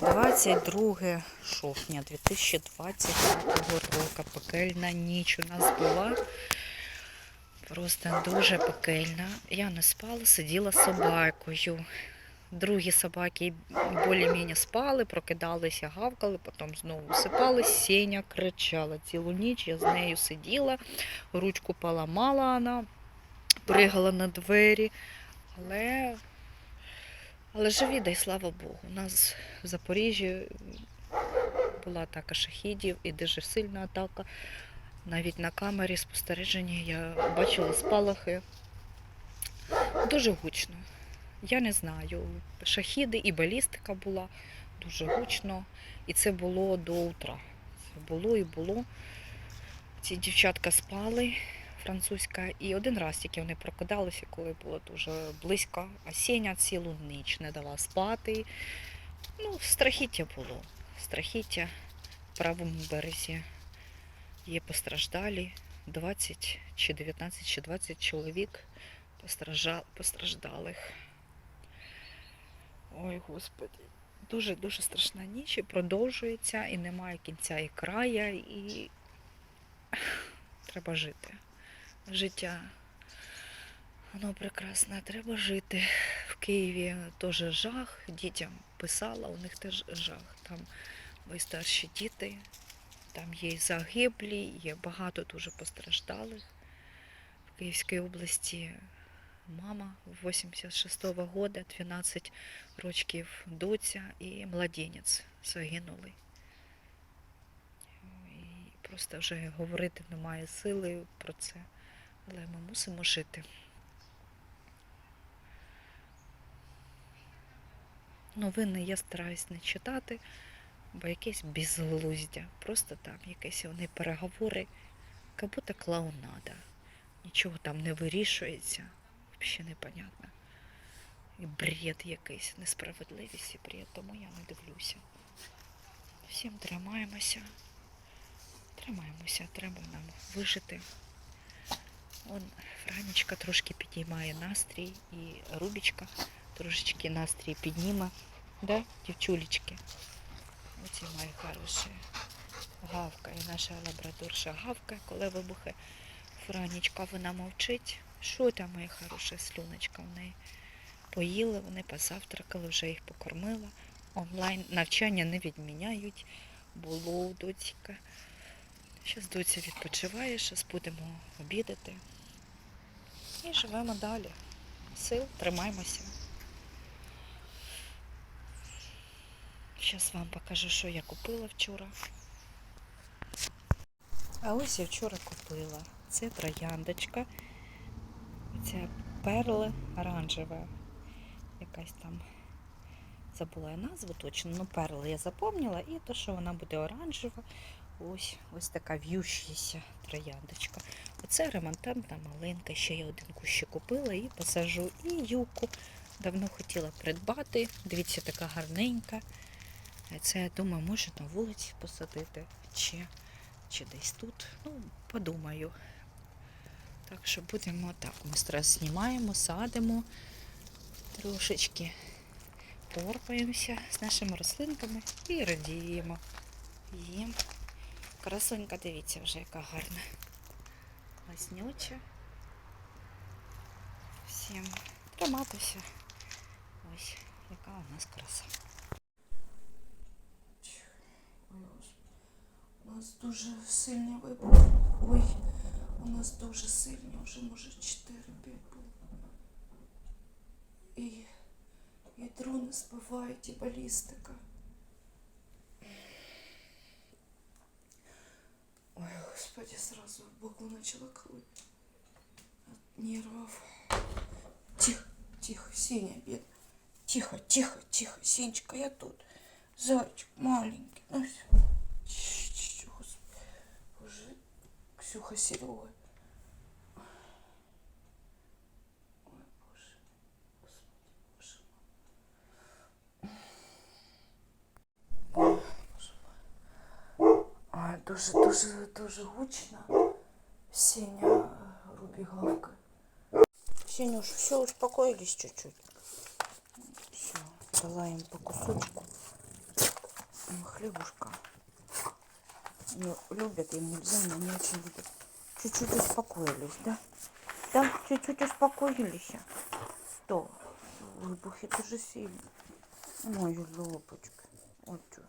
22 жовтня 2022 року. Пекельна ніч у нас була. Просто дуже пекельна. Я не спала, сиділа собакою. Другі собаки більш-менш спали, прокидалися, гавкали, потім знову висипались. Сеня кричала цілу ніч, я з нею сиділа, ручку поламала вона, пригала на двері. Але, але живі, дай слава Богу. У нас в Запоріжжі була атака шахідів і дуже сильна атака. Навіть на камері спостереження я бачила спалахи. Дуже гучно. Я не знаю. Шахіди і балістика була дуже гучно. І це було до утра. Це було і було. Ці дівчатка спали, французька, і один раз тільки вони прокидалися, коли було дуже близько. А Сеня цілу ніч не дала спати. Ну, страхіття було. Страхіття в правому березі. Є постраждалі 20 чи 19 чи 20 чоловік постраждалих. Ой, Господи, дуже-дуже страшна ніч і продовжується, і немає кінця і края, і треба жити. Життя. Воно прекрасне, треба жити. В Києві теж жах. Дітям писала, у них теж жах. Там старші діти, там є загиблі, є багато дуже постраждалих. В Київській області мама 86-го года, 12 років доця і младенець загинули. І просто вже говорити немає сили про це, але ми мусимо жити. Новини я стараюсь не читати, бо якесь безглуздя. Просто там якісь вони переговори, як будто клоунада. Нічого там не вирішується. Взагалі непонятно. І бред якийсь, несправедливість і бред, тому я не дивлюся. Всім тримаємося. Тримаємося, треба нам вижити. Он Франічка трошки підіймає настрій і Рубічка трошечки настрій підніме. Да, дівчулечки? Оці мої хороші. Гавка і наша лабрадорша гавка, коли вибухе Франічка, вона мовчить. Що там, моя хороша слюночка в неї? Поїли, вони позавтракали, вже їх покормила. Онлайн навчання не відміняють. Було у доцька. Зараз доця відпочиває, зараз будемо обідати. І живемо далі. Сил, тримаємося. Зараз вам покажу, що я купила вчора. А ось я вчора купила. Це трояндочка. Ця перла оранжева. Якась там забула я назву точно, ну перла я запомнила. І то, що вона буде оранжева. Ось ось така в'ющася трояндочка. Оце ремонтантна маленька. Ще я один кущик купила і посажу. І юку. Давно хотіла придбати. Дивіться, така гарненька. Це, я думаю, може на вулиці посадити, чи, чи десь тут. Ну, подумаю. Так що будемо так. Ми зараз знімаємо, садимо трошечки, порпаємося з нашими рослинками і радіємо. Їм. Красунька, дивіться вже, яка гарна. Ласнюча. Всім триматися. Ось, яка у нас краса. У нас дуже сильні вибухи. Ой, у нас дуже сильні, вже може 4-5 було. І, і дрони збивають, і балістика. Господи, сразу в боку начала крыть. От нервов. Тихо, тихо, Сеня, бед. Тихо, тихо, тихо, Сенечка, я тут. Зайчик маленький. Ну, Господи. Уже Ксюха, Серега. Ой, дуже, дуже, дуже гучно. Сеня Рубі гавкає. Сенюш, все, успокоились чуть-чуть. Все, дала им по кусочку. хлебушка. Не любят, им нельзя, но они очень любят. Чуть-чуть успокоились, да? Да, чуть-чуть успокоились. Что? Выбухи это же сильно. Мою лопочка. Вот что.